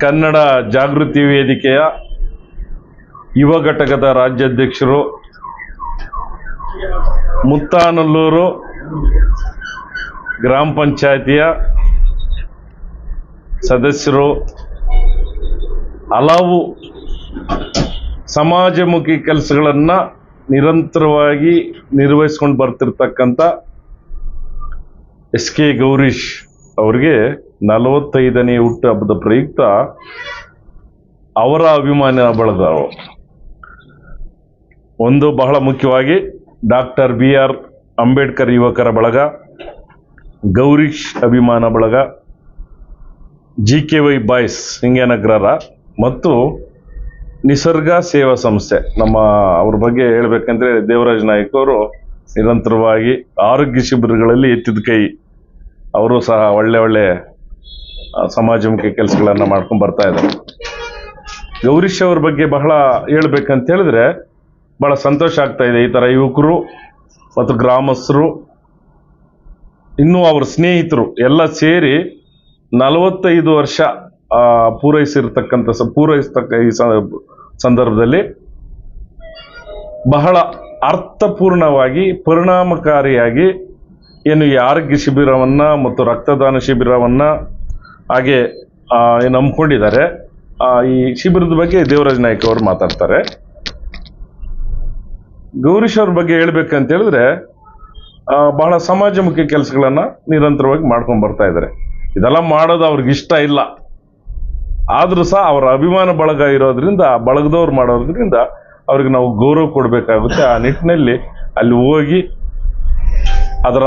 ಕನ್ನಡ ಜಾಗೃತಿ ವೇದಿಕೆಯ ಯುವ ಘಟಕದ ರಾಜ್ಯಾಧ್ಯಕ್ಷರು ಮುತ್ತಾನಲ್ಲೂರು ಗ್ರಾಮ ಪಂಚಾಯತಿಯ ಸದಸ್ಯರು, ಹಲವು ಸಮಾಜಮುಖಿ ಕೆಲಸಗಳನ್ನು ನಿರಂತರವಾಗಿ ನಿರ್ವಹಿಸ್ಕೊಂಡು ಬರ್ತಿರ್ತಕ್ಕಂಥ ಎಸ್ ಕೆ ಗೌರೀಶ್ ಅವರಿಗೆ ನಲವತ್ತೈದನೇ ಹುಟ್ಟುಹಬ್ಬದ ಪ್ರಯುಕ್ತ ಅವರ ಅಭಿಮಾನ ಬಳಗ ಒಂದು ಬಹಳ ಮುಖ್ಯವಾಗಿ ಡಾಕ್ಟರ್ ಬಿ ಆರ್ ಅಂಬೇಡ್ಕರ್ ಯುವಕರ ಬಳಗ ಗೌರೀಶ್ ಅಭಿಮಾನ ಬಳಗ ಜಿ ಕೆ ವೈ ಬಾಯ್ಸ್ ಹಿಂಗೇನಗ್ರರ ಮತ್ತು ನಿಸರ್ಗ ಸೇವಾ ಸಂಸ್ಥೆ. ನಮ್ಮ ಅವ್ರ ಬಗ್ಗೆ ಹೇಳ್ಬೇಕಂದ್ರೆ ದೇವರಾಜ್ ನಾಯಕ್ ಅವರು ನಿರಂತರವಾಗಿ ಆರೋಗ್ಯ ಶಿಬಿರಗಳಲ್ಲಿ ಎತ್ತಿದ ಕೈ. ಅವರು ಸಹ ಒಳ್ಳೆ ಒಳ್ಳೆ ಸಮಾಜಮುಖಿ ಕೆಲಸಗಳನ್ನು ಮಾಡ್ಕೊಂಡು ಬರ್ತಾ ಇದ್ದಾರೆ ಗೌರೀಶ್ ಅವ್ರ ಬಗ್ಗೆ ಬಹಳ ಹೇಳ್ಬೇಕಂತ ಹೇಳಿದ್ರೆ ಬಹಳ ಸಂತೋಷ ಆಗ್ತಾ ಇದೆ ಈ ಥರ ಯುವಕರು ಮತ್ತು ಗ್ರಾಮಸ್ಥರು, ಇನ್ನೂ ಅವ್ರ ಸ್ನೇಹಿತರು ಎಲ್ಲ ಸೇರಿ ನಲವತ್ತೈದು ವರ್ಷ ಪೂರೈಸಿರ್ತಕ್ಕಂಥ ಪೂರೈಸ್ತಕ್ಕ ಈ ಸಂದರ್ಭದಲ್ಲಿ ಬಹಳ ಅರ್ಥಪೂರ್ಣವಾಗಿ ಪರಿಣಾಮಕಾರಿಯಾಗಿ ಏನು ಈ ಆರೋಗ್ಯ ಶಿಬಿರವನ್ನ ಮತ್ತು ರಕ್ತದಾನ ಶಿಬಿರವನ್ನ ಹಾಗೆ ನಂಬ್ಕೊಂಡಿದ್ದಾರೆ ಏನು ಹಮ್ಮಿಕೊಂಡಿದ್ದಾರೆ ಆ, ಈ ಶಿಬಿರದ ಬಗ್ಗೆ ದೇವರಾಜ ನಾಯ್ಕ ಅವರು ಮಾತಾಡ್ತಾರೆ. ಗೌರೀಶ್ ಅವ್ರ ಬಗ್ಗೆ ಹೇಳ್ಬೇಕಂತ ಹೇಳಿದ್ರೆ ಬಹಳ ಸಮಾಜಮುಖಿ ಕೆಲಸಗಳನ್ನ ನಿರಂತರವಾಗಿ ಮಾಡ್ಕೊಂಡು ಬರ್ತಾ ಇದ್ದಾರೆ. ಇದೆಲ್ಲ ಮಾಡೋದು ಅವ್ರಿಗೆ ಇಷ್ಟ ಇಲ್ಲ. ಆದರೂ ಸಹ ಅವರ ಅಭಿಮಾನ ಬಳಗ ಇರೋದ್ರಿಂದ ಬಳಗದವ್ರು ಮಾಡೋದ್ರಿಂದ ಅವ್ರಿಗೆ ನಾವು ಗೌರವ ಕೊಡಬೇಕಾಗುತ್ತೆ. ಆ ನಿಟ್ಟಿನಲ್ಲಿ ಅಲ್ಲಿ ಹೋಗಿ ಅದರ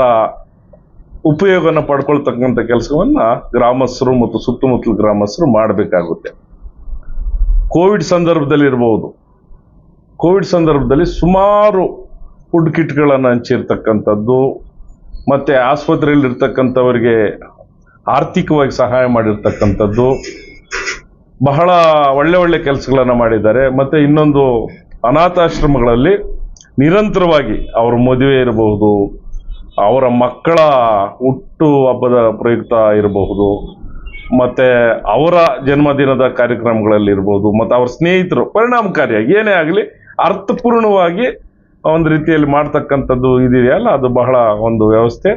ಉಪಯೋಗನ ಪಡ್ಕೊಳ್ತಕ್ಕಂಥ ಕೆಲಸವನ್ನ ಗ್ರಾಮಸ್ಥರು ಮತ್ತು ಸುತ್ತಮುತ್ತಲ ಗ್ರಾಮಸ್ಥರು ಮಾಡಬೇಕಾಗುತ್ತೆ. ಕೋವಿಡ್ ಸಂದರ್ಭದಲ್ಲಿ ಇರಬಹುದು ಕೋವಿಡ್ ಸಂದರ್ಭದಲ್ಲಿ ಸುಮಾರು ಫುಡ್ ಕಿಟ್ಗಳನ್ನು ಹಂಚಿರ್ತಕ್ಕಂಥದ್ದು, ಮತ್ತೆ ಆಸ್ಪತ್ರೆಯಲ್ಲಿ ಇರ್ತಕ್ಕಂಥವರಿಗೆ ಆರ್ಥಿಕವಾಗಿ ಸಹಾಯ ಮಾಡಿರ್ತಕ್ಕಂಥದ್ದು, ಬಹಳ ಒಳ್ಳೆ ಒಳ್ಳೆ ಕೆಲಸಗಳನ್ನು ಮಾಡಿದ್ದಾರೆ. ಮತ್ತೆ ಇನ್ನೊಂದು ಅನಾಥಾಶ್ರಮಗಳಲ್ಲಿ ನಿರಂತರವಾಗಿ ಅವ್ರ ಮದುವೆ ಇರಬಹುದು. ಅವರ ಮಕ್ಕಳ ಹುಟ್ಟು ಹಬ್ಬದ ಪ್ರಯುಕ್ತ ಇರಬಹುದು, ಮತ್ತೆ ಅವರ ಜನ್ಮದಿನದ ಕಾರ್ಯಕ್ರಮಗಳಲ್ಲಿರ್ಬೋದು ಮತ್ತು ಅವ್ರ ಸ್ನೇಹಿತರು ಪರಿಣಾಮಕಾರಿಯಾಗಿ, ಏನೇ ಆಗಲಿ ಅರ್ಥಪೂರ್ಣವಾಗಿ ಒಂದು ರೀತಿಯಲ್ಲಿ ಮಾಡ್ತಕ್ಕಂಥದ್ದು ಇದೆಯಲ್ಲ ಅದು ಬಹಳ ಒಂದು ವ್ಯವಸ್ಥೆ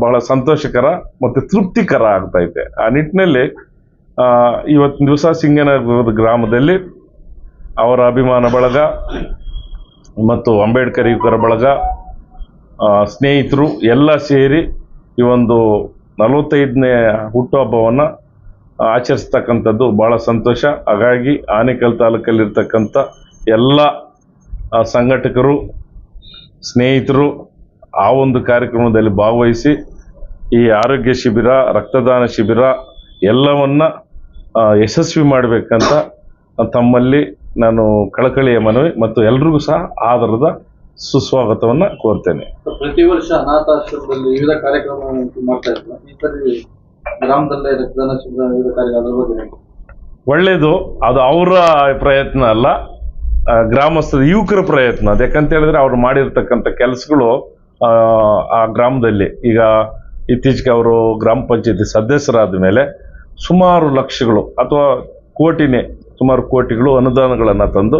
ಬಹಳ ಸಂತೋಷಕರ ಮತ್ತು ತೃಪ್ತಿಕರ ಆಗ್ತೈತೆ ಆ ನಿಟ್ಟಿನಲ್ಲಿ ಇವತ್ತಿನ ದಿವಸ ಸಿಂಗನಗರದ ಗ್ರಾಮದಲ್ಲಿ ಅವರ ಅಭಿಮಾನ ಬಳಗ ಮತ್ತು ಅಂಬೇಡ್ಕರ್ ಯುವಕರ ಬಳಗ ಸ್ನೇಹಿತರು ಎಲ್ಲ ಸೇರಿ ಈ ಒಂದು ನಲವತ್ತೈದನೇ ಹುಟ್ಟುಹಬ್ಬವನ್ನು ಆಚರಿಸ್ತಕ್ಕಂಥದ್ದು ಬಹಳ ಸಂತೋಷ. ಹಾಗಾಗಿ ಆನೇಕಲ್ ತಾಲೂಕಲ್ಲಿರ್ತಕ್ಕಂಥ ಎಲ್ಲ ಸಂಘಟಕರು, ಸ್ನೇಹಿತರು ಆ ಒಂದು ಕಾರ್ಯಕ್ರಮದಲ್ಲಿ ಭಾಗವಹಿಸಿ ಈ ಆರೋಗ್ಯ ಶಿಬಿರ, ರಕ್ತದಾನ ಶಿಬಿರ ಎಲ್ಲವನ್ನ ಯಶಸ್ವಿ ಮಾಡಬೇಕಂತ ತಮ್ಮಲ್ಲಿ ನಾನು ಕಳಕಳಿಯ ಮನವಿ ಮತ್ತು ಎಲ್ರಿಗೂ ಸಹ ಆಧಾರದ ಸುಸ್ವಾಗತವನ್ನು ಕೋರ್ತೇನೆ. ಪ್ರತಿ ವರ್ಷ ಅನಾಥಾಶ್ರಮದಲ್ಲಿ ವಿವಿಧ ಕಾರ್ಯಕ್ರಮ ಮಾಡ್ತಾ ಇದ್ರು ಈ ಸರಿ ಗ್ರಾಮದಲ್ಲೇ ರಕ್ತದಾನ ಶಿಬಿರ ವಿವಿಧ ಕಾರ್ಯ ಅದ್ರ ಒಳ್ಳೆಯದು ಅದು ಅವರ ಪ್ರಯತ್ನ ಅಲ್ಲ. ಗ್ರಾಮಸ್ಥರ ಯುವಕರ ಪ್ರಯತ್ನ. ಅದು ಯಾಕಂತ ಹೇಳಿದ್ರೆ ಅವ್ರು ಮಾಡಿರ್ತಕ್ಕಂಥ ಕೆಲಸಗಳು ಆ ಗ್ರಾಮದಲ್ಲಿ. ಈಗ ಇತ್ತೀಚೆಗೆ ಅವರು ಗ್ರಾಮ ಪಂಚಾಯತಿ ಸದಸ್ಯರಾದ ಮೇಲೆ ಸುಮಾರು ಲಕ್ಷಗಳು ಅಥವಾ ಕೋಟಿನೇ ಸುಮಾರು ಕೋಟಿಗಳು ಅನುದಾನಗಳನ್ನು ತಂದು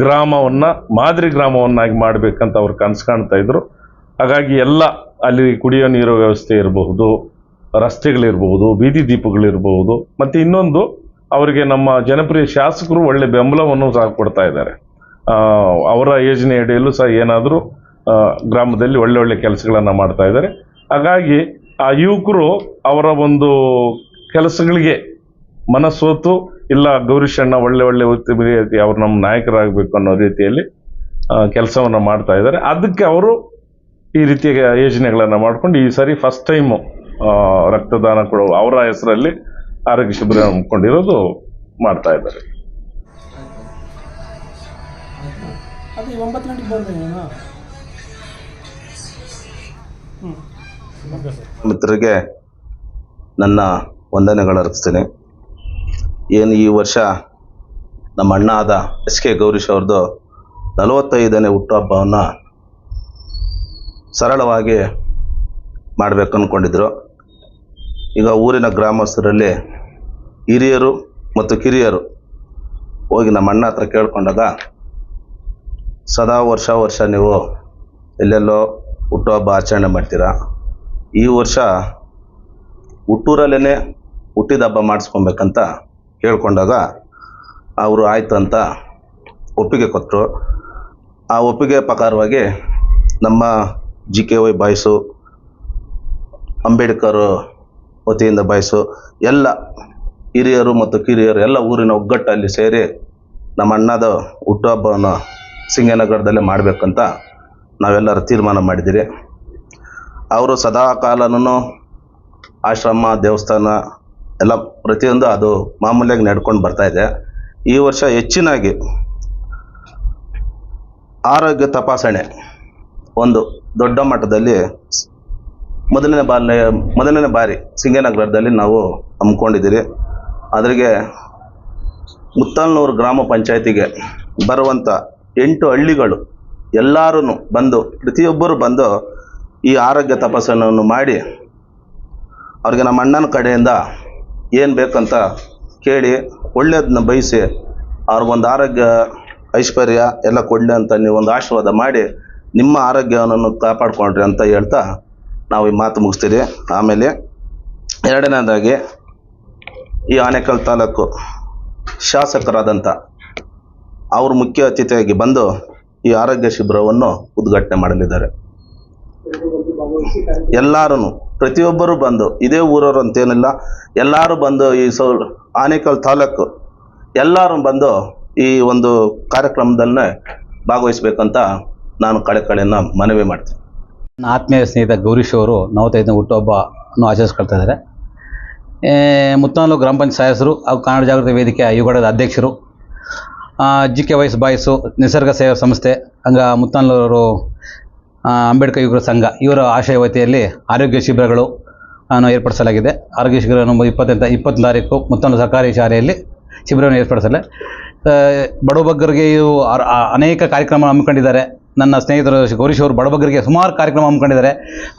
ಗ್ರಾಮವನ್ನ, ಮಾದರಿ ಗ್ರಾಮವನ್ನಾಗಿ ಮಾಡಬೇಕಂತ ಅವ್ರು ಕನಸು ಕಾಣ್ತಾ ಇದ್ರು. ಹಾಗಾಗಿ ಎಲ್ಲ ಅಲ್ಲಿ ಕುಡಿಯೋ ನೀರು ವ್ಯವಸ್ಥೆ ಇರಬಹುದು, ರಸ್ತೆಗಳಿರಬಹುದು, ಬೀದಿ ದೀಪಗಳಿರಬಹುದು. ಮತ್ತು ಇನ್ನೊಂದು, ಅವರಿಗೆ ನಮ್ಮ ಜನಪ್ರಿಯ ಶಾಸಕರು ಒಳ್ಳೆ ಬೆಂಬಲವನ್ನು ಸಹ ಕೊಡ್ತಾ ಇದ್ದಾರೆ. ಅವರ ಯೋಜನೆ ಅಡಿಯಲ್ಲೂ ಸಹ ಏನಾದರೂ ಗ್ರಾಮದಲ್ಲಿ ಒಳ್ಳೆ ಒಳ್ಳೆ ಕೆಲಸಗಳನ್ನು ಮಾಡ್ತಾ ಇದ್ದಾರೆ. ಹಾಗಾಗಿ ಆ ಯುವಕರು ಅವರ ಒಂದು ಕೆಲಸಗಳಿಗೆ ಮನಸ್ಸೋತು ಇಲ್ಲ ಗೌರೀಶಣ್ಣ ಒಳ್ಳೆ ಒಳ್ಳೆ ಉತ್ತಮ ರೀತಿ ಅವ್ರು ನಮ್ಮ ನಾಯಕರಾಗಬೇಕು ಅನ್ನೋ ರೀತಿಯಲ್ಲಿ ಕೆಲಸವನ್ನು ಮಾಡ್ತಾ ಇದ್ದಾರೆ. ಅದಕ್ಕೆ ಅವರು ಈ ರೀತಿಯ ಯೋಜನೆಗಳನ್ನು ಮಾಡ್ಕೊಂಡು ಈ ಸಾರಿ ಫಸ್ಟ್ ಟೈಮು ರಕ್ತದಾನ ಕೊಡುವ ಅವರ ಹೆಸರಲ್ಲಿ ಆರೋಗ್ಯ ಶಿಬಿರ ಹಮ್ಮಿಕೊಂಡಿರೋದು ಮಾಡ್ತಾ ಇದ್ದಾರೆ. ಮಿತ್ರರಿಗೆ ನನ್ನ ವಂದನೆಗಳು ಅರ್ಪಿಸ್ತೇನೆ. ಏನು ಈ ವರ್ಷ ನಮ್ಮ ಅಣ್ಣ ಆದ ಎಸ್ ಕೆ ಗೌರೀಶ್ ಅವ್ರದ್ದು ನಲವತ್ತೈದನೇ ಹುಟ್ಟುಹಬ್ಬವನ್ನು ಸರಳವಾಗಿ ಮಾಡಬೇಕು ಅಂದ್ಕೊಂಡಿದ್ರು ಈಗ ಊರಿನ ಗ್ರಾಮಸ್ಥರಲ್ಲಿ ಹಿರಿಯರು ಮತ್ತು ಕಿರಿಯರು ಹೋಗಿ ನಮ್ಮ ಅಣ್ಣ ಹತ್ರ ಕೇಳ್ಕೊಂಡಾಗ, ಸದಾ ವರ್ಷ ವರ್ಷ ನೀವು ಎಲ್ಲೆಲ್ಲೋ ಹುಟ್ಟುಹಬ್ಬ ಆಚರಣೆ ಮಾಡ್ತೀರಾ? ಈ ವರ್ಷ ಹುಟ್ಟೂರಲ್ಲೇ ಹುಟ್ಟಿದ ಹಬ್ಬ ಮಾಡಿಸ್ಕೊಬೇಕಂತ ಕೇಳ್ಕೊಂಡಾಗ ಅವರು ಆಯಿತು ಅಂತ ಒಪ್ಪಿಗೆ ಕೊಟ್ಟರು. ಆ ಒಪ್ಪಿಗೆ ಪ್ರಕಾರವಾಗಿ ನಮ್ಮ G K Y boys, Ambedkar ವತಿಯಿಂದ ಬಾಯ್ಸು, ಎಲ್ಲ ಹಿರಿಯರು ಮತ್ತು ಕಿರಿಯರು ಎಲ್ಲ ಊರಿನ ಒಗ್ಗಟ್ಟಲ್ಲಿ ಸೇರಿ ನಮ್ಮ ಅಣ್ಣದ ಹುಟ್ಟುಹಬ್ಬವನ್ನು ಸಿಂಗನಗರದಲ್ಲೇ ಮಾಡಬೇಕಂತ ನಾವೆಲ್ಲರೂ ತೀರ್ಮಾನ ಮಾಡಿದ್ದೀರಿ. ಅವರು ಸದಾ ಕಾಲನೂ ಆಶ್ರಮ, ದೇವಸ್ಥಾನ ಎಲ್ಲ ಪ್ರತಿಯೊಂದು ಅದು ಮಾಮೂಲಿಯಾಗಿ ನಡ್ಕೊಂಡು ಬರ್ತಾ ಇದೆ. ಈ ವರ್ಷ ಹೆಚ್ಚಿನಾಗಿ ಆರೋಗ್ಯ ತಪಾಸಣೆ ಒಂದು ದೊಡ್ಡ ಮಟ್ಟದಲ್ಲಿ ಮೊದಲನೇ ಬಾರ ಮೊದಲನೇ ಬಾರಿ ಸಿಂಗನಗರದಲ್ಲಿ ನಾವು ಹಮ್ಮಿಕೊಂಡಿದ್ದೀರಿ. ಅದ್ರಿಗೆ ಮುತ್ತಾಲ್ನೂರು ಗ್ರಾಮ ಪಂಚಾಯತಿಗೆ ಬರುವಂಥ ಎಂಟು ಹಳ್ಳಿಗಳು ಎಲ್ಲರೂ ಬಂದು, ಪ್ರತಿಯೊಬ್ಬರು ಬಂದು ಈ ಆರೋಗ್ಯ ತಪಾಸಣೆಯನ್ನು ಮಾಡಿ, ಅವ್ರಿಗೆ ನಮ್ಮ ಅಣ್ಣನ ಕಡೆಯಿಂದ ಏನು ಬೇಕಂತ ಕೇಳಿ ಒಳ್ಳೆಯದನ್ನ ಬಯಸಿ ಅವ್ರಿಗೊಂದು ಆರೋಗ್ಯ, ಐಶ್ವರ್ಯ ಎಲ್ಲ ಕೊಡಲಿ ಅಂತ ನೀವು ಒಂದು ಆಶೀರ್ವಾದ ಮಾಡಿ ನಿಮ್ಮ ಆರೋಗ್ಯವನ್ನು ಕಾಪಾಡ್ಕೊಂಡ್ರಿ ಅಂತ ಹೇಳ್ತಾ ನಾವು ಈ ಮಾತು ಮುಗಿಸ್ತೀರಿ ಆಮೇಲೆ ಎರಡನೇದಾಗಿ ಈ ಆನೇಕಲ್ ತಾಲೂಕು ಶಾಸಕರಾದಂಥ ಅವರು ಮುಖ್ಯ ಅತಿಥಿಯಾಗಿ ಬಂದು ಈ ಆರೋಗ್ಯ ಶಿಬಿರವನ್ನು ಉದ್ಘಾಟನೆ ಮಾಡಲಿದ್ದಾರೆ. ಎಲ್ಲರೂ ಪ್ರತಿಯೊಬ್ಬರು ಬಂದು, ಇದೇ ಊರವರು ಅಂತೇನಿಲ್ಲ, ಎಲ್ಲರೂ ಬಂದು ಈ ಸೌ ಆನೇಕಲ್ ತಾಲೂಕು ಎಲ್ಲರೂ ಬಂದು ಈ ಒಂದು ಕಾರ್ಯಕ್ರಮದಲ್ಲೇ ಭಾಗವಹಿಸ್ಬೇಕಂತ ನಾನು ಕಳೆ ಕಡೆಯನ್ನು ಮನವಿ ಮಾಡ್ತೀನಿ. ನನ್ನ ಆತ್ಮೀಯ ಸ್ನೇಹಿತ ಗೌರೀಶ್ ಅವರು ನಲವತ್ತೈದನೇ ಹುಟ್ಟುಹಬ್ಬವನ್ನು ಆಚರಿಸ್ಕೊಳ್ತಾ ಇದ್ದಾರೆ. ಮುತ್ತನಲ್ಲು ಗ್ರಾಮ ಪಂಚಾಯತ್ ಸದಸ್ಯರು ಹಾಗೂ ಕನ್ನಡ ಜಾಗೃತಿ ವೇದಿಕೆ ಯುಗಡದ ಅಧ್ಯಕ್ಷರು ಜಿ ಕೆ ವೈಸ್ ಬಾಯ್ಸು, ನಿಸರ್ಗ ಸೇವಾ ಸಂಸ್ಥೆ, ಹಂಗ ಮುತ್ತನಲ್ಲೂರು ಅಂಬೇಡ್ಕರ್ ಯುವಕರ ಸಂಘ ಇವರ ಆಶಯ ವತಿಯಲ್ಲಿ ಆರೋಗ್ಯ ಶಿಬಿರಗಳು ಅನ್ನು ಏರ್ಪಡಿಸಲಾಗಿದೆ. ಆರೋಗ್ಯ ಶಿಬಿರವನ್ನು ಇಪ್ಪತ್ತೆಂಟು ಇಪ್ಪತ್ತು ತಾರೀಕು ಮತ್ತೊಂದು ಸರ್ಕಾರಿ ಶಾಲೆಯಲ್ಲಿ ಶಿಬಿರವನ್ನು ಏರ್ಪಡಿಸಲು ಆ, ಬಡಬಗ್ಗರಿಗೆ ಇವು ಅನೇಕ ಕಾರ್ಯಕ್ರಮ ಹಮ್ಮಿಕೊಂಡಿದ್ದಾರೆ. ನನ್ನ ಸ್ನೇಹಿತರು ಗೌರೀಶ್ ಅವರು ಬಡಬಗ್ಗರಿಗೆ ಸುಮಾರು ಕಾರ್ಯಕ್ರಮ ಹಮ್ಮಿಕೊಂಡಿದ್ದಾರೆ.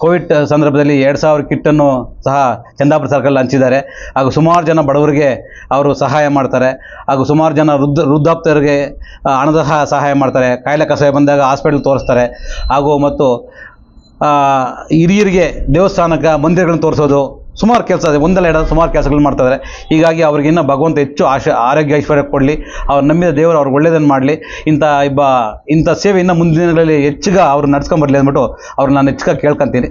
ಕೋವಿಡ್ ಸಂದರ್ಭದಲ್ಲಿ ಎರಡು ಸಾವಿರ ಕಿಟ್ಟನ್ನು ಸಹ ಚಂದಾಪುರ ಸರ್ಕಲ್ ಹಂಚಿದ್ದಾರೆ. ಹಾಗೂ ಸುಮಾರು ಜನ ಬಡವರಿಗೆ ಅವರು ಸಹಾಯ ಮಾಡ್ತಾರೆ. ಹಾಗೂ ಸುಮಾರು ಜನ ವೃದ್ಧ, ವೃದ್ಧಾಪ್ತರಿಗೆ ಹಣದ ಸಹಾಯ ಮಾಡ್ತಾರೆ. ಕಾಯಿಲೆ ಕಸಾಯ ಬಂದಾಗ ಹಾಸ್ಪಿಟಲ್ ತೋರಿಸ್ತಾರೆ. ಹಾಗೂ ಮತ್ತು ಹಿರಿಯರಿಗೆ ದೇವಸ್ಥಾನಕ್ಕೆ ಮಂದಿರಗಳನ್ನು ತೋರಿಸೋದು ಸುಮಾರು ಕೆಲಸ ಇದೆ. ಒಂದಲ್ಲ ಎರಡು ಸುಮಾರು ಕೆಲಸಗಳು ಇದ್ದಾರೆ ಹೀಗಾಗಿ ಅವ್ರಿಗಿನ್ನ ಭಗವಂತ ಹೆಚ್ಚು ಆಶ, ಆರೋಗ್ಯ ಐಶ್ವರ್ಯ ಕೊಡಲಿ. ಅವ್ರು ನಂಬಿದ ದೇವರು ಅವ್ರಿಗೆ ಒಳ್ಳೇದನ್ನು ಮಾಡಲಿ. ಇಂಥ ಇಬ್ಬ, ಇಂಥ ಸೇವೆ ಇನ್ನು ಮುಂದಿನ ದಿನಗಳಲ್ಲಿ ಹೆಚ್ಚಿಗ ಅವ್ರು ನಡ್ಸ್ಕೊಂಬರ್ಲಿ ಅಂದ್ಬಿಟ್ಟು ಅವ್ರು ನಾನು ಹೆಚ್ಚಿಗೆ ಕೇಳ್ಕೊತೀನಿ.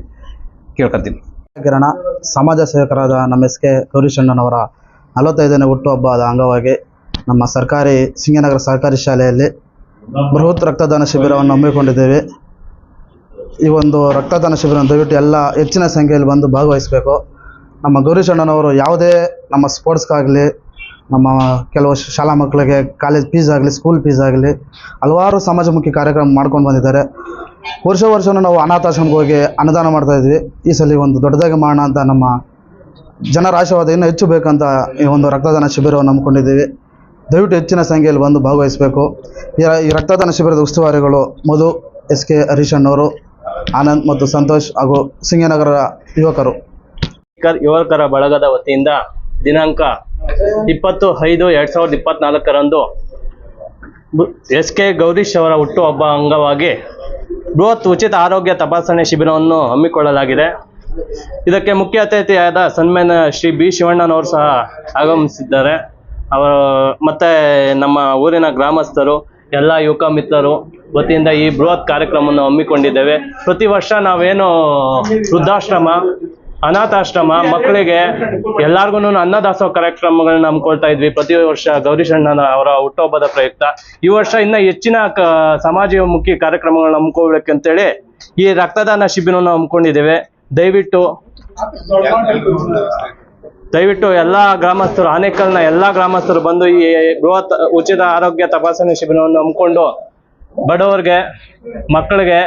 ಕೇಳ್ಕೊತೀನಿ. ಕಿರಣ, ಸಮಾಜ ಸೇವಕರಾದ ನಮ್ಮ ಎಸ್ ಕೆ ಗೌರೀಶಣ್ಣನವರ ನಲವತ್ತೈದನೇ ಹುಟ್ಟುಹಬ್ಬದ ಅಂಗವಾಗಿ ನಮ್ಮ ಸರ್ಕಾರಿ, ಸಿಂಗನಗರ ಸರ್ಕಾರಿ ಶಾಲೆಯಲ್ಲಿ ಬೃಹತ್ ರಕ್ತದಾನ ಶಿಬಿರವನ್ನು ಹಮ್ಮಿಕೊಂಡಿದ್ದೇವೆ. ಈ ಒಂದು ರಕ್ತದಾನ ಶಿಬಿರ ದಯವಿಟ್ಟು ಎಲ್ಲ ಹೆಚ್ಚಿನ ಸಂಖ್ಯೆಯಲ್ಲಿ ಬಂದು ಭಾಗವಹಿಸಬೇಕು. ನಮ್ಮ ಗೌರೀಶಣ್ಣನವರು ಯಾವುದೇ ನಮ್ಮ ಸ್ಪೋರ್ಟ್ಸ್ಗಾಗಲಿ ನಮ್ಮ ಕೆಲವು ಶಾಲಾ ಮಕ್ಕಳಿಗೆ ಕಾಲೇಜ್ ಫೀಸ್ ಆಗಲಿ ಸ್ಕೂಲ್ ಫೀಸ್ ಆಗಲಿ ಹಲವಾರು ಸಮಾಜಮುಖಿ ಕಾರ್ಯಕ್ರಮ ಮಾಡ್ಕೊಂಡು ಬಂದಿದ್ದಾರೆ. ವರ್ಷ ವರ್ಷವೂ ನಾವು ಅನಾಥಾಶ್ರಮಕ್ಕೆ ಹೋಗಿ ಅನುದಾನ ಮಾಡ್ತಾ ಇದ್ವಿ. ಈ ಸಲ ಒಂದು ದೊಡ್ಡದಾಗಿ ಮಾಡೋಣ ಅಂತ ನಮ್ಮ ಜನರ ಆಶೀರ್ವಾದ ಇನ್ನೂ ಹೆಚ್ಚು ಬೇಕಂತ ಈ ಒಂದು ರಕ್ತದಾನ ಶಿಬಿರವನ್ನು ಹಮ್ಮಿಕೊಂಡಿದ್ದೀವಿ. ದಯವಿಟ್ಟು ಹೆಚ್ಚಿನ ಸಂಖ್ಯೆಯಲ್ಲಿ ಬಂದು ಭಾಗವಹಿಸಬೇಕು. ಈ ರಕ್ತದಾನ ಶಿಬಿರದ ಉಸ್ತುವಾರಿಗಳು ಮಧು, ಎಸ್ ಕೆ ಹರೀಶಣ್ಣವರು ಆನಂದ್ ಮತ್ತು ಸಂತೋಷ್ ಹಾಗೂ ಸಿಂಗನಗರ ಯುವಕರು. ಯುವಕರ ಬಳಗದ ವತಿಯಿಂದ ದಿನಾಂಕ ಇಪ್ಪತ್ತು ಐದು ಎರಡ್ ಸಾವಿರದ ಇಪ್ಪತ್ನಾಲ್ಕರಂದು ಎಸ್ ಕೆ ಗೌರೀಶ್ ಅವರ ಹುಟ್ಟುಹಬ್ಬ ಅಂಗವಾಗಿ ಬೃಹತ್ ಉಚಿತ ಆರೋಗ್ಯ ತಪಾಸಣೆ ಶಿಬಿರವನ್ನು ಹಮ್ಮಿಕೊಳ್ಳಲಾಗಿದೆ. ಇದಕ್ಕೆ ಮುಖ್ಯ ಅತಿಥಿಯಾದ ಸನ್ಮಾನ್ಯ ಶ್ರೀ ಬಿ ಶಿವಣ್ಣನವರು ಸಹ ಆಗಮಿಸಿದ್ದಾರೆ. ಅವರು, ಮತ್ತೆ ನಮ್ಮ ಊರಿನ ಗ್ರಾಮಸ್ಥರು, ಎಲ್ಲ ಯುವಕ ಮಿತ್ರರು ವತಿಯಿಂದ ಈ ಬೃಹತ್ ಕಾರ್ಯಕ್ರಮವನ್ನು ಹಮ್ಮಿಕೊಂಡಿದ್ದೇವೆ. ಪ್ರತಿ ವರ್ಷ ನಾವೇನು ವೃದ್ಧಾಶ್ರಮ ಅನಾಥಾಶ್ರಮ ಮಕ್ಕಳಿಗೆ ಎಲ್ಲಾರ್ಗು ಅನ್ನದಾಸೋಹ ಕಾರ್ಯಕ್ರಮಗಳನ್ನ ಹಮ್ಮಿಕೊಳ್ತಾ ಇದ್ವಿ. ಪ್ರತಿ ವರ್ಷ ಗೌರಿಶಣ್ಣನ ಅವರ ಹುಟ್ಟುಹಬ್ಬದ ಪ್ರಯುಕ್ತ. ಈ ವರ್ಷ ಇನ್ನ ಹೆಚ್ಚಿನ ಸಮಾಜಮುಖಿ ಕಾರ್ಯಕ್ರಮಗಳನ್ನ ಹಮ್ಮಿಕೊಳ್ಬೇಕಂತೇಳಿ ಈ ರಕ್ತದಾನ ಶಿಬಿರವನ್ನು ಹಮ್ಮಿಕೊಂಡಿದ್ದೇವೆ. ದಯವಿಟ್ಟು ದಯವಿಟ್ಟು ಎಲ್ಲಾ ಗ್ರಾಮಸ್ಥರು ಆನೇಕಲ್ನ ಎಲ್ಲಾ ಗ್ರಾಮಸ್ಥರು ಬಂದು ಈ ಬೃಹತ್ ಉಚಿತ ಆರೋಗ್ಯ ತಪಾಸಣೆ ಶಿಬಿರವನ್ನು ಹಮ್ಮಿಕೊಂಡು ಬಡವರಿಗೆ ಮಕ್ಕಳಿಗೆ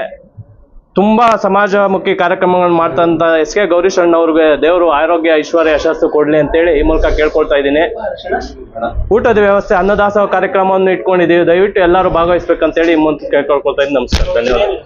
ತುಂಬಾ ಸಮಾಜಮುಖಿ ಕಾರ್ಯಕ್ರಮಗಳನ್ನು ಮಾಡ್ತಂತ ಎಸ್ ಕೆ ಗೌರೀಶ್ ಅಣ್ಣವ್ರಿಗೆ ದೇವರು ಆರೋಗ್ಯ, ಐಶ್ವರ್ಯ, ಯಶಸ್ಸು ಕೊಡ್ಲಿ ಅಂತೇಳಿ ಈ ಮೂಲಕ ಕೇಳ್ಕೊಳ್ತಾ ಇದ್ದೀನಿ. ಊಟದ ವ್ಯವಸ್ಥೆ, ಅನ್ನದಾಸೋಹ ಕಾರ್ಯಕ್ರಮವನ್ನು ಇಟ್ಕೊಂಡಿದ್ದೀವಿ. ದಯವಿಟ್ಟು ಎಲ್ಲರೂ ಭಾಗವಹಿಸ್ಬೇಕಂತೇಳಿ ಈ ಮೂಲಕ ಕೇಳ್ಕೊಳ್ತಾ ಇದ್ದೀನಿ. ನಮಸ್ಕಾರ. ಧನ್ಯವಾದ.